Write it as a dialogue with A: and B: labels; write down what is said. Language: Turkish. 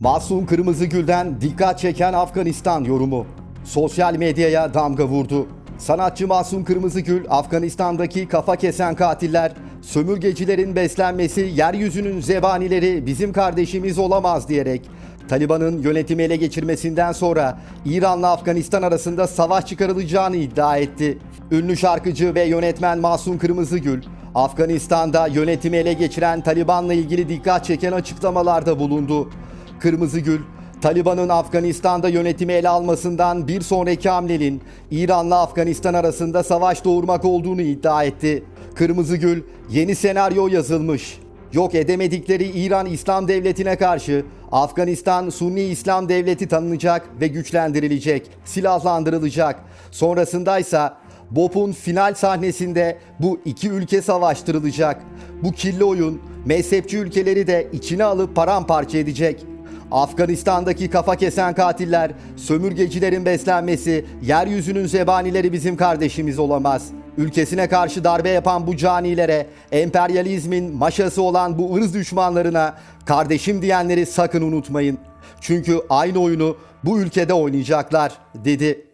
A: Masum Kırmızıgül'den dikkat çeken Afganistan yorumu. Sosyal medyaya damga vurdu. Sanatçı Masum Kırmızıgül, Afganistan'daki kafa kesen katiller, sömürgecilerin beslenmesi, yeryüzünün zebanileri bizim kardeşimiz olamaz diyerek Taliban'ın yönetimi ele geçirmesinden sonra İran'la Afganistan arasında savaş çıkarılacağını iddia etti. Ünlü şarkıcı ve yönetmen Masum Kırmızıgül, Afganistan'da yönetimi ele geçiren Taliban'la ilgili dikkat çeken açıklamalarda bulundu. Kırmızıgül, Taliban'ın Afganistan'da yönetimi ele almasından bir sonraki hamlenin İran'la Afganistan arasında savaş doğurmak olduğunu iddia etti. Kırmızıgül, yeni senaryo yazılmış. Yok edemedikleri İran İslam Devleti'ne karşı Afganistan Sunni İslam Devleti tanınacak ve güçlendirilecek, silahlandırılacak. Sonrasındaysa BOP'un final sahnesinde bu iki ülke savaştırılacak. Bu kirli oyun mezhepçi ülkeleri de içine alıp paramparça edecek. Afganistan'daki kafa kesen katiller, sömürgecilerin beslenmesi, yeryüzünün zebanileri bizim kardeşimiz olamaz. Ülkesine karşı darbe yapan bu canilere, emperyalizmin maşası olan bu ırz düşmanlarına kardeşim diyenleri sakın unutmayın. Çünkü aynı oyunu bu ülkede oynayacaklar, dedi.